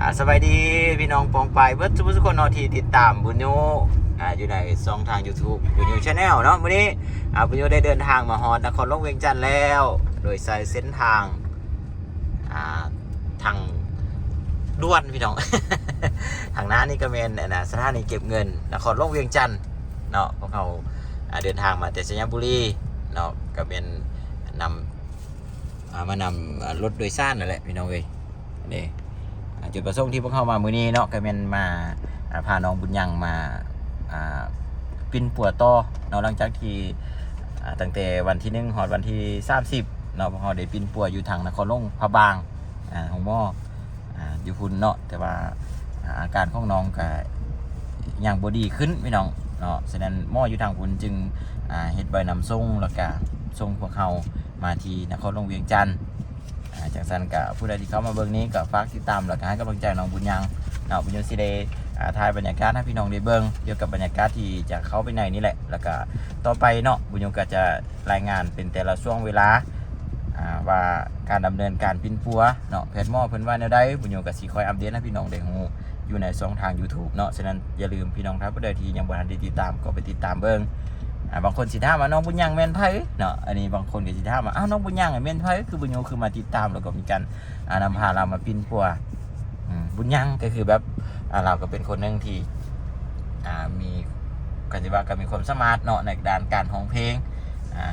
อ่าสบายดีพี่น้องปองไปเบิร์ดทุกคนเนาะที่ติดตามบุญโยอ่าอยู่ในช่องทาง YouTube บุญโยชาแนลเนาะวันนี้อ่าบุญโยได้เดินทางมาฮอดนครหลวงเวียงจันทร์แล้ว โดยใช้เส้นทางอ่าทางด่วนพี่น้อง ทางหน้านี่ก็เป็นอ่าสถานีเก็บเงินนครหลวงเวียงจันทร์เนาะพวกเขาาเดินทางมาแต่ชัยบุรีเนาะก็เป็นนำมานำรถโดยสารนั่นแหละพี่น้องเอ้ยนี่ จุดประสงค์ที่พวกเขามามือนี้เนาะก็เป็นมาอ่าพาน้องบุญยังมาปินปัวต่อเนาะหลังจากที่ตั้งแต่วันที่หนึ่งฮอดวันที่30เนาะพวกเขาได้ปินปัวอยู่ทางนครลงพะบางของหม้ออ่อยู่พุ่นเนาะแต่ว่าอาการของน้องก็ยังบดีขึ้นพี่น้องเนาะฉะนั้นหม้ออยู่ทางพุ่นจึงเฮ็ดใบนำส่งแล้วก็ส่งพวกเขามาที่นครลงเวียงจันทน์ จากสันกับผู้ใดที่เข้ามาเบิ่งนี้ก็ฝากติดตามแล้วก็ให้กำลังใจน้องบุญยังเนาะบุญยังสิได้อ่าถ่ายบรรยากาศให้พี่น้องได้เบิ่งเกี่ยวกับบรรยากาศที่จะเข้าไปในนี่แหละ แล้วก็ต่อไปเนาะบุญยังก็จะรายงานเป็นแต่ละช่วงเวลาอ่าว่าการดำเนินการปิ้นปัวเนาะแพทย์หมอเพิ่นว่าแนวใดบุญยังก็สิคอยอัปเดตให้พี่น้องได้ฮู้อยู่ในช่องทาง YouTube เนาะฉะนั้นอย่าลืมพี่น้องท่านผู้ใดที่ยังบ่ทันได้ติดตามก็ไปติดตามเบิ่งอ่า บางคนสิถามว่าน้องบุญยังแม่นไผเนาะอันนี้บางคนก็สิถามว่าอ้าวน้องบุญยังอะแม่นไผคือบุญโยคือมาติดตามแล้วก็มีการอานำพาเรามาปินปัวบุญยังก็คือแบบเราก็เป็นคนหนึ่งที่มีกันสิว่าก็มีความสมารถเนาะในด้านการร้องเพลง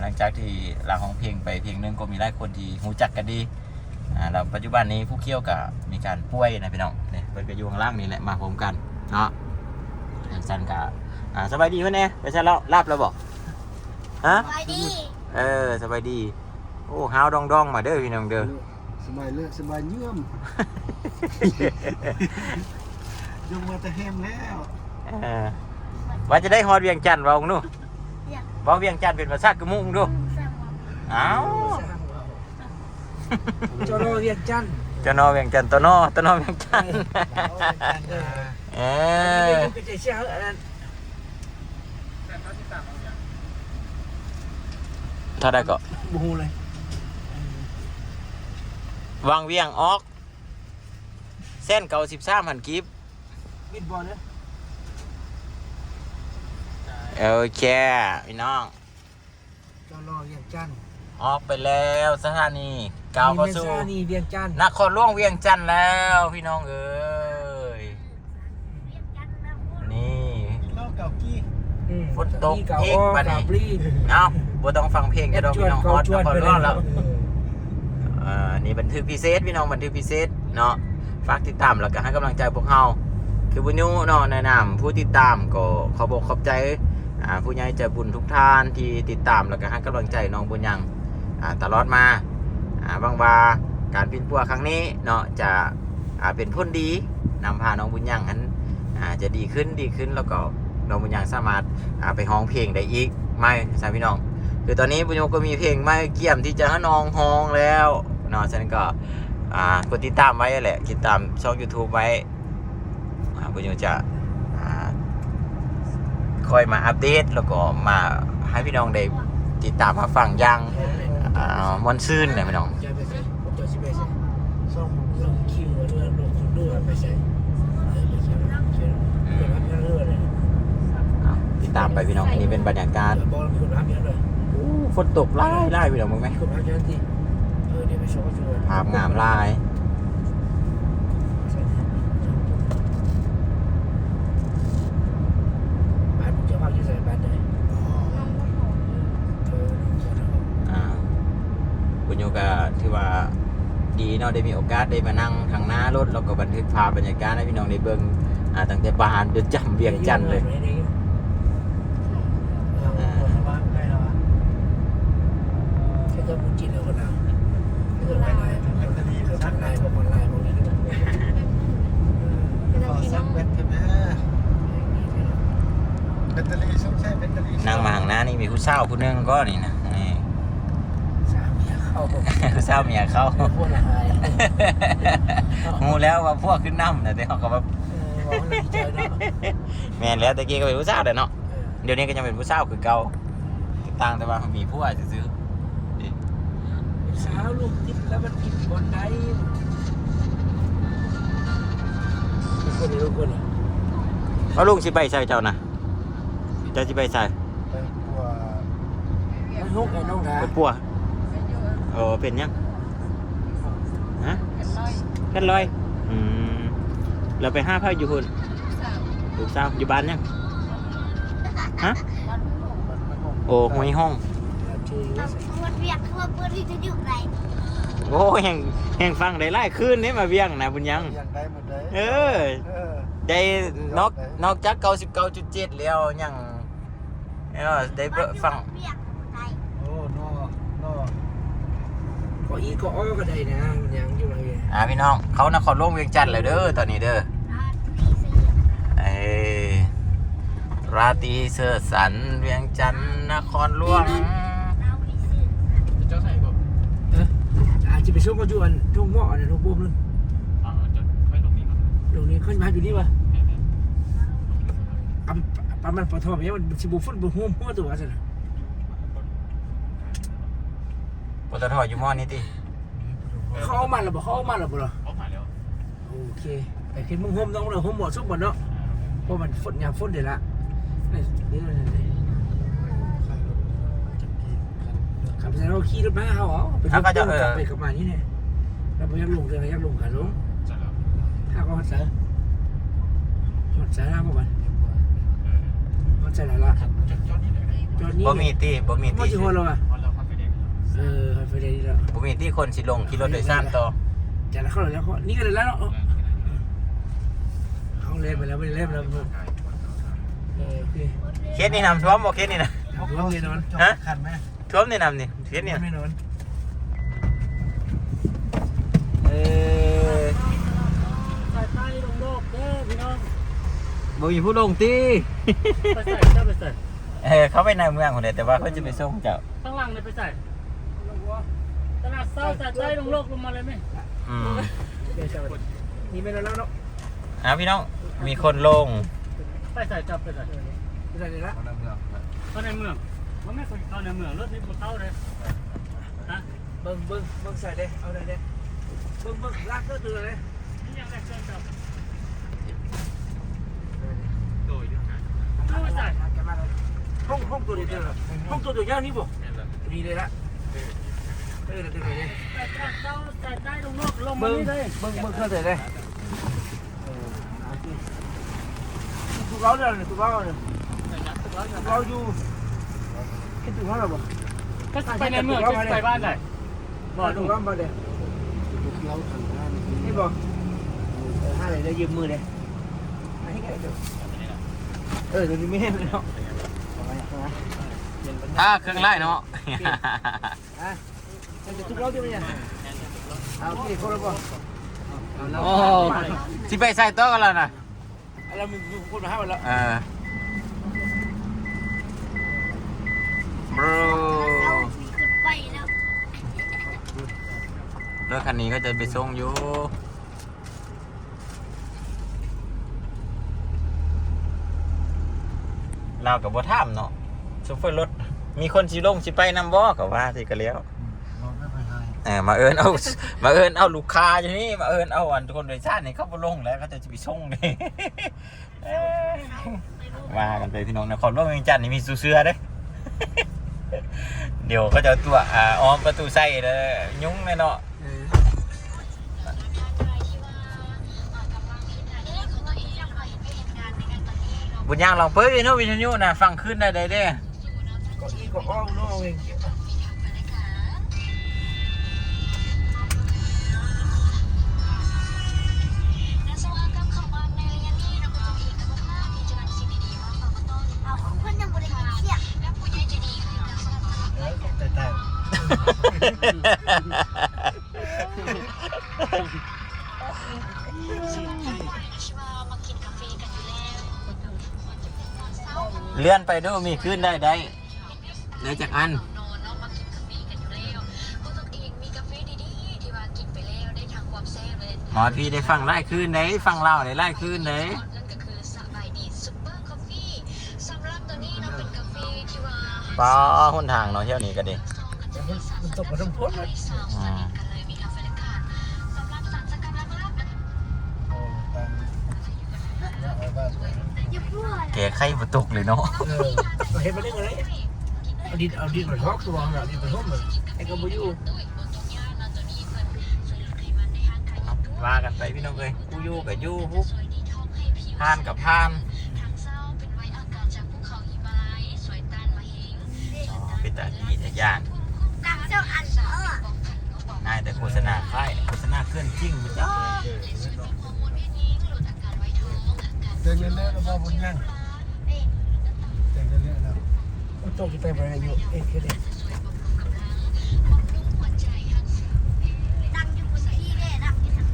หลังจากที่เราร้องเพลงไปเพลงหนึงก็มีหลายคนที่รู้จักกันดีอ่าปัจจุบันนี้ผู้เคี่ยวก็มีการป่วยนะพี่น้องนี่เพิ่นก็อยู่ข้างล่างนี่แหละมาพร้อมกันเนาะอย่างสันก็ อ่าสบายดีเพื่อนเนี่ยไปใช่แล้วลาบแล้วบอกฮะไปดีเออสบายดี โอ้ฮาวดองดองมาเด้อพี่น้องเด้อสบายเลือกสบายเยื่อมยงมาแต่แฮมแล้วเออว่าจะได้ฮอดเวียงจันทร์เว่าหนู่เว่าเวียงจันทร์เป็นภาษากระมุงดูอ้าวจอรอเวียงจันทร์เจะนอเวียงจันทร์ตัวนอตัวนอเวียงจันทร์เออ ก็จะ เชื่ออันนั้นเท่าได้ก็บูเลย วางเวียงออก เส้นเก่าสิบสามหันกิฟบิดบอลเนอะโอเคพี่น้องจอรอเวียงจันทร์ออกไปแล้วสถานีก้าวเข้าสู่นี่เวียงจันทร์นครหลวงเวียงจันทร์แล้วพี่น้องเอ้ยนี่ เล่าเก่ากี้ ฝนตกเอกปะนี่ปรีเอ้าบ่ต้องฟังเพลงจะดอกพี่น้องฮอตนครหลวงแล้วเอออ่านี่บันทึกพิเศษพี่น้องบันทึกพิเศษเนาะฝากติดตามแล้วก็ให้กำลังใจพวกเราคือบุญยูเนาะแนะนำผู้ติดตามก็ขอบอกขอบใจอ่าผู้ใหญ่ใจบุญทุกท่านที่ติดตามแล้วก็ให้กำลังใจน้องบุญยังอ่าตลอดมาอ่าบางว่าการปินปัวครั้งนี้เนาะจะอ่าเป็นพ้นดีนำพาน้องบุญยังนั้นอ่าจะดีขึ้นดีขึ้นแล้วก็ น้องบุญยังสามารถไปห้องเพลงได้อีกไม่ใช่พี่น้องคือตอนนี้บุญโยก็มีเพลงไม่เกี่ยมที่จะให้น้องฮ้องแล้วเนาะฉะนันก็กดติดตามไว้แหละติดตามช่อง YouTube ไว้บุญโยจะอ่าคอยมาอัปเดตแล้วก็มาให้พี่น้องได้ติดตามมาฟังย่างมอนซื่นนะพี่น้องามไปพี่น้อง อันนี้เป็นบรรยากาศบอลมีคนรับเยอะเลยอู้ฝนตกไล่ไล่พี่น้องมึงไหมมีคนรับเยอะที่เออเดี๋ยวไปชว์ช่วยภาพงามไล่บ้านผมจะพักอยู่ใส่บ้านไหนเอออ่าบุญโยก็ถือว่าดีเนาะได้มีโอกาสได้มานั่งข้างหน้ารถแล้วก็บันทึกภาพบรรยากาศให้พี่น้องได้เบิ่งอ่าตั้งแต่บานจนจำเวียงจันทร์เลย ก็มุจินแล้วก็นะเรื่องอะไรแบตเตอรี่ทักไลน์บอกออนไลน์บอกนี้ด้วยขอซักแบตแบตเตอรี่ช่องใช้แบตเตอรี่นั่งมาข้างหน้านี่มีผู้เศร้าผู้นึงก็นี่นะนี่ผู้เศร้าเมียเขาพวกละอายงูแล้วว่าพวกขึ้นน้ำนะแต่เขาก็แบบเนาะแมนแล้วตะกี้ก็เป็นผู้เศร้าแต่เนาะเดี๋ยวนี้ก็ยังเป็นผู้เศร้าคือเก่าต่างแต่ว่ามีผู้อาจจะซื้อ สาวลูกติดแล้วมันติดบนไดทุกคนเลยเอาลุงสิไปใส่เจ้านะเจ้าสิไปใส่ไปกลัวมันฮุกไอ้น้องทาไปปัวเออเป็นยังฮะแค่ลอยอืมเราไปห้าพ่ออยู่คุณลูกสาวอยู่บ้านยังฮะมันมันคงโอ้หวยห้อง ชื่อว่าเปิดเวียกคือว่าเปิดที่จะอยู่ไหนโอ้แห่งแห่งฟังได้ไล่คืนนี่มาเวียงนะบุญยังยังได้หมดเลยเออ เออ ได้นอกนอกจากเก้าสิบเก้าจุดเจ็ดแล้วยังเออได้เบิ่งฟังเวียกไหนโอ้นอนอก็อีก็อ้อก็ได้นะมันยังอยู่ไหนอ่าพี่น้อง เขานครหลวงเวียงจันทร์เลยเด้อตอนนี้เด้อราตรีเสือเอ้ยราตรีเสอสันเวียงจันทร์นครหลวง เราวิสือ เจ้าใส่ก่อน เอออา จจะไปช่วงก็จวนช่วงหม้อเนี่ยช่วงปุ๊บนึงอ่าจะไปตรงนี้ก่อนตรงนี้เขามาอยู่นี่วะปั๊มปั๊มมันปะทอมเนี่ยมันชิบุฟุตบุหัวหัวตัวสินะปตทอยู่มอนี่ติเขาเอามาหรือเปล่าเขาเอามาหรือเปล่าเขาผ่านแล้วโอเคไอ้คิดมึงโฮมต้องเลยโฮมหมดซุปหมดเนาะเพราะมันฝนยามฝนเดี๋ยวละนี่นี่นี่ขั บไปแล้วขี่รถมาเขาเหรอไปกลับไปกลับมานี่เนี่ยเราไปยังลงเรือยังลงกันลงจะแล้วถ้าก็เสือหดเสือหน้าพวกมันหดเสือละจะจอดนี่ไหนจอดนี้บ่มีติบ่มีไม่ติใช่คนเราอะพอเราพักไปเด็กเออไฟแดงนี่แล้วบ่มีติคนสิลงขี่รถโดยสารต่อจากนั้นเขาเลยแล้วเขานี่ก็เลยแล้วเนาะเขาเล่นไปแล้วไม่ได้เล่นแล้วเออโอเคเคสนี่นำท่วมบ่เคสนี่นะ ร่วมแน่นอนฮะคันไหมท่วมนี่นำนี่เคสนี่นะแน่นอนเออใส่ใต้ลงโลกเด้อพี่น้องบ่มีผู้ลงติไปใส่เจ้าไปใส่เออเขาไปในเมืองคนเดียวแต่ว่าเขาจะไปส่งเจ้าข้างล่างเลยไปใส่ตลาดเศร้าใส่ใต้ลงโลกลงมาเลยไหมอืมนี่ไม่ได้แล้วเนาะอะพี่น้องมีคนลงไปใส่จับไปใส่ไม่ได้แล้วคนละ เมืองเข้าในเมืองมันไม่คนเข้าในเมืองรถนี่เข้าเลยฮะเบิ้งเบิ้งเบิ้งใส่เลยเอาได้เลยเบิ้งเบิ้งลากเสื้อตัวเลยนี่ยังได้เครื่องจับโดยด้วยนะเอาไปใส่ห้องห้องตัวเดียวห้องตัวเดียวนี่บ่นี่เลยละเออเดี๋ยวเลยใส่ตลาดเศร้าใส่ใต้ลงโลกลงมาเบิ้งนี่เลยเบิ้งเบิ้งเข้าใจเลยถูกเราเลยถูก เราอยู่คิดถูกเราหรอบ่ก็ไปในเมืองจะไปบ้านไหนบ่ถูกเราบ่เด้เราทำงานนี่บ่เออห้าเลยได้ยืมมือเลยให้กันเออเดี๋ยวนี้ไม่ให้เลยเนาะอ่าเครื่องไล่เนาะอะจะถูกเราจะไม่ยเอาโอเคคนละบ่โอ้สิไปใส่โต๊ะกันแล้วนะเรามีคนมาให้แล้ว เออ bro เรามีขึ้นไปแล้ว รถคันนี้ก็จะไปส่งอยู่เรากับบ่ถามเนาะโชเฟอร์รถ มีคนสิลงสิไปนำบ่ก็ว่าสิก็แล้วเราไม่ไปให้เออมาเอิญเอามาเอิญเอาลูกค้าอยู่นี่มาเอิญเอาอันคนโดยสารนี่เขาบ่ลงแล้วเขาจะจะไปส่งนี่เอ้ยว่ากันไปพี่น้องนครหลวงเวียงจันทน์นี่มีสูเสือเด้เดี๋ยวเขาจะเอาตัวอ่าอ้อมประตูใส่เด้อยุ่งแน่เนาะ บุญยางลองเปิดวิโนวิทยุนะฟังขึ้นได้เลยเด้ ก็อีก็อ้อมน้องเอง เลื่อนไปดูมีขึ้นได้ได้ได้จากอันหมอพี่ได้ฟังไล่คืนไหนฟังเล่าได้ไล่คืนไหนป้าหุ่นทางเนาะเที่ยวนี้ก็ดีมันตกมาทั้งพ้น กไข่บ่ตกเลยเนาะเออเราเห็นมาได้เลยเอาดินเอาดินมาท็อกตัวเอาดินมาท็อกเลยไอ้กระบุยูว่ากันไปพี่น้องเอ้ยกูอยู่กับอยู่ฮุบพานกับพานเป็นแต่ดีแต่ย่านตักเจ้าอันเออนายแต่โฆษณาค่ายโฆษณาเคลื่อนจริงมันจ้าเต็มเล่นๆแล้วบ่บุญยังเต็มเล่นๆแล้ว มันตกที่ไปบริอายุเอ็กซ์เด็กดังอยู่บนที่เลยดังอยู่นะ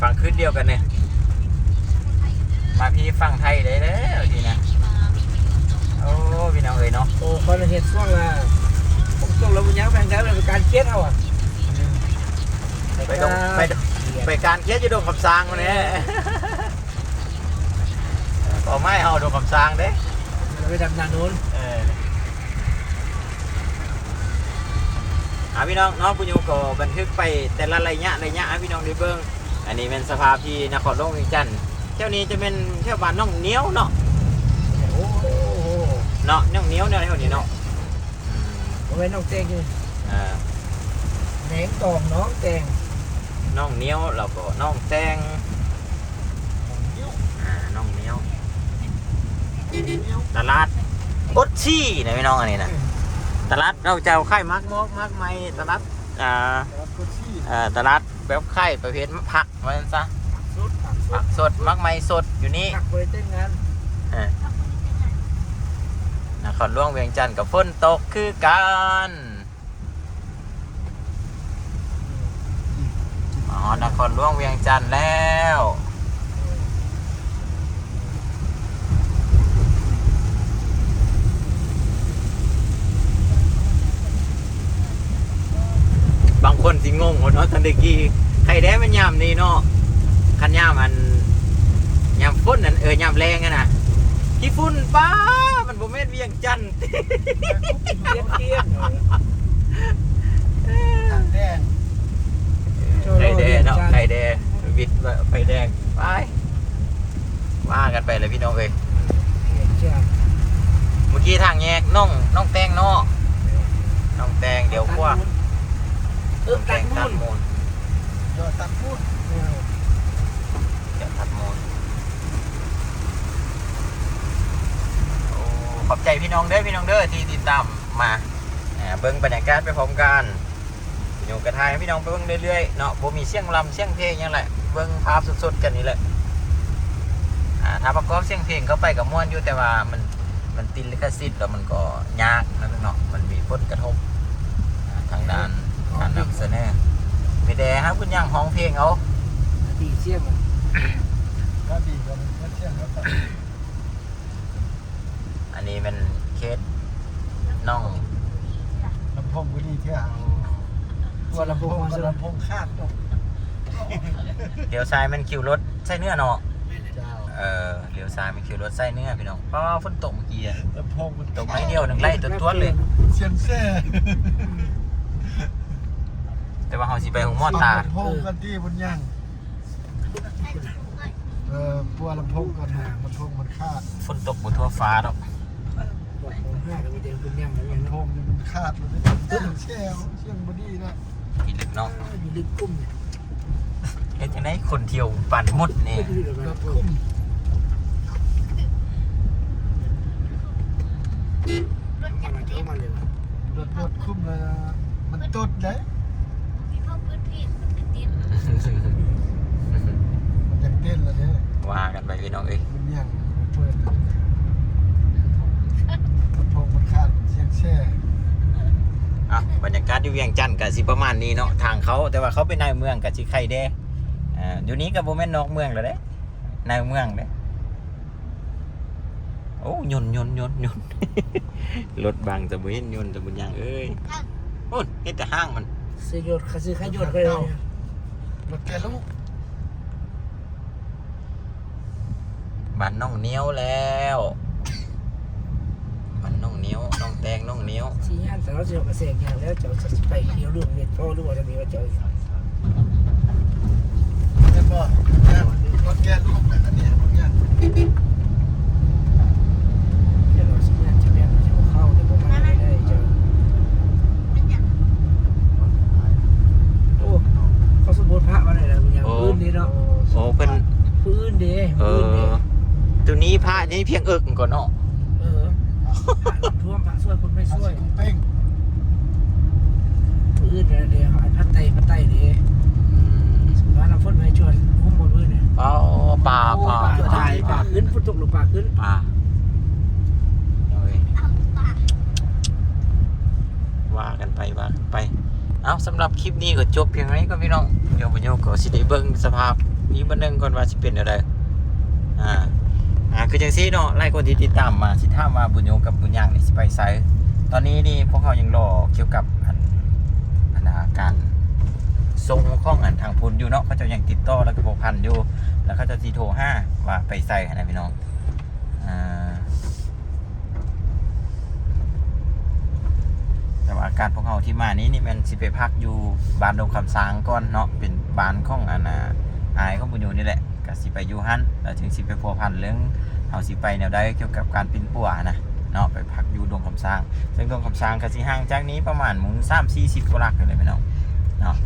ฟังขึ้นเดียวกันเนี่ย มาพี่ฟังไทยได้แล้วทีนะโอ้พี่น้องเอ้ยเนาะ โอ้คนเห็นช่วงละผมตกแล้วมันยังแบ่งได้เป็นการเคียดเอาอะไปตรงไปตรงไปการเคียดอยู่ดงคำสร้างมาเนี่ยก็ไม่เอา ดงคำสร้างเด้ไปดำนาโน้นเอออะพี่น้องเนาะปุญญูก็บันทึกไปแต่ละระยะระยะให้พี่น้องได้เบิ่งอันนี้เป็นสภาพที่นครหลวงเวียงจันทน์เที่ยวนี้จะเป็นเที่ยวบ้านน้องเหนี้ยวเนาะโอ้โหเนาะน้องเหนี้ยวเนี่ยเท่านี้เนาะอืมผมเป็นน้องแตงอยู่เอ่อแหนงตองน้องแตงน้องเหนี้ยวแล้วก็น้องแตงอ่าน้องเหนี้ยว ตลาดบดชี่นะพี่น้องอันนี้นะตลาดเราจะเอาไข่มักมอกมักไม้ตลาดอ่าแล้วก็ที่เอ่อตลาดแบบไข่ประเภทผักว่าซั่นซะสุดผักสุผัดกสดมักไม้สดอยู่นี่ผักบริเต้นงานเออนครหลวงเวียงจันทน์กับฝนตกคือกันอ๋อนครหลวงเวียงจันทน์แล้วบา งคนสิงงว่าเนาะทันเดกี้ใครได้มันยามนี่เนาะคันยามอันยามฝนนั่นเออยามแรงอะนะที่ฝุ่นป้ามันบ่แม่นเวียงจันทน์เทียนเทียนทางแดงไข่แดงเนาะไข่แดงวิทย์ไฟแดงไปว่ากันไปเลยพี่น้องเอ้ยเมื่อกี้ทางแยกน้องน้องแตงเนาะน้องแตงเดี๋ยวกว่า เออแตตังดมูลตัดมูลยอดตัดพูดเดี๋ยวตัดมูลโอ้ขอบใจพี่น้องเด้อพี่น้องเด้อที่ติดตามมาเบิ่งบรรยากาศไปพร้อมกันอยู่กระทายให้พี่น้องไปเบิ่งเรื่อยๆเนาะบ่มีเสียงลำเสียงเพลงยังแหละเบิ่งภาพสดๆกันนี่แหละถ้าประกอบเสียงเพลงเข้าไปกับม่วนอยู่แต่ว่ามันมันติดลิขสิทธิ์แล้วมันก็ยากนะเนาะมันมีผลกระทบอ่าทางด้านการนำ เสนอไปแดฮะคุณย่างห้องเพลงเอาดีเสี่ยงก็ดีกว่ามันเที่ยงแล้วก็อันนี้เป็นเคสน้องลำโพงก็ดีเที่ยงตัวลำโพงมันลำโพงคาดตกเดี๋ยวซ้ายมันคิวรถใส่เนื้อเนาะเจ้าเออเลี้ยวซ้ายมันคิวรถใส่เนื้อพี่น้องเพราะว่าฝนตกเมื่อกี้อะลำโพงมันตกไม้เดียวหนึ่งไล่ตัวตัวเลยเซียนแซ่ แต่ว่าเขาสิไปหงมอตาลำโพงกันที่บนย่างเออปัวลำโพงกันนะลำโพงมันคาดฝนตกบนทั่วฟ้าดอกบอกผมห้าก็มีเดียวคุณย่ำแล้วยังลำโพงนี่มันคาดเลยเสียงแช่เสียงบอดี้นะกินลึกเนาะอยู่ลึกกุ้มเนี่ยเฮ็ดจังไดคนเที่ยวปั่นหมดนี่ไม่ได้แบบรว่าถคุ้มมันเข้ามาเลยว่ะรถรถคุ้มเลยนะมันตดเลย มีพวกพื้นที่ติดติด มันอยากเต้นแล้วเนี่ย ว่ากันไป พี่น้องเอ้ยมันย่างเปิดเลยลำโพงมันคาดเสียงแช่อะบรรยากาศอยู่เวียงจันทน์ก็สิประมาณนี้เนาะทางเขาแต่ว่าเขาเป็นนายเมืองก็สิไข่แด้อ่าเดี๋ยวนี้ก็บ่แม่นนอกเมืองแล้วเด้นายเมืองเด้โอ้ยนยนยนยนรถบังจะบ่เห็นยนต์จะบ่ยังเอ้ยโอ้ยเฮ็ดแต่ห้างมันซื้อยนเขาซื้อขายนก็เลยรถแกลูก บ้านน้องเหนี้ยวแล้วบ้านน้องเหนี้ยวน้องแตงน้องเหนี้ยวชี้ย่านแต่เราจะเกษตรอย่างแล้วจะไปเที่ยวเรื่องเห็ดพ่อรู้ว่าจะมีว่าจะบ่รถแกลูกอันนี้รถแกเดี๋ยวเราสิเนี่ยจะแม่นจะเข้าเดี๋ยวผมมาได้ได้เจอเป็นอย่างโอ้เขาสมบูรณ์พระมาได้แล้วเนี่ยพื้นดีเนาะโอ้เพิ่นพื้นดีเอพื้นดีอ ตัวนี้พระนี่เพียงเอิกก่อนเนาะเออท่วมพระช่วยคนไม่ช่วยเป้งพื้นเดี๋ยวเดี๋ยวพัดไตพัดไตดีสุภาพน้ำฝนไม่ช่วยหุ้มบนพื้นเนี่ยเป้าปลาปลาป่าตายป่าขึ้นพุทธกหรือป่าขึ้นปลาเอาเว้ยเอาปากว่ากันไปว่ากันไป เอาสำหรับคลิปนี้ก็จบเพียงเท่านี้ก็พี่น้อง เดี๋ยววันนี้ก็สิได้เบิ่งสภาพนี้บันนึงก่อนว่าสิเป็นอะไรอ่าอ่า คือจังซี่เนาะไล่คนที่ติดตามมาสิถามว่าบุญโยกับบุญย่างนี่สิไปไสตอนนี้นี่พวกเขายังรอเกี่ยวกับอันอันอาการทรงข้องอันทางพุนอยู่เนาะเขาจะยังติดต่อแล้วก็บกพันอยู่ แล้วเขาจะสีโทรห้าว่าไปใส่นะพี่น้องอแต่ว่าอาการพวกเขาที่มานี้นี่มันสิไปพักอยู่บ้านดงคำสางก่อนเนาะเป็นบ้านข้องอันอายของบุญอยู่นี่แหละก็สิไปอยู่หันแล้วถึงสิไปพัวพันเรื่อง เขาสิไปแนวใดเกี่ยวกับการปิ้นปัวนะเนาะไปพักอยู่ดงคำสาง ซึ่งดงคำสางก็สิห่างจากนี้ประมาณหมุงสามสี่สิบกว่าลักเลยพี่น้องเนาะ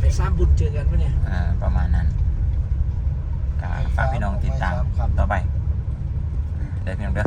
ไปสร้างบุญเจอกันปะเนี่ยอ่าประมาณนั้นก็ฝากพี่น้องติดตามต่อไปได้พี่น้องเด้อ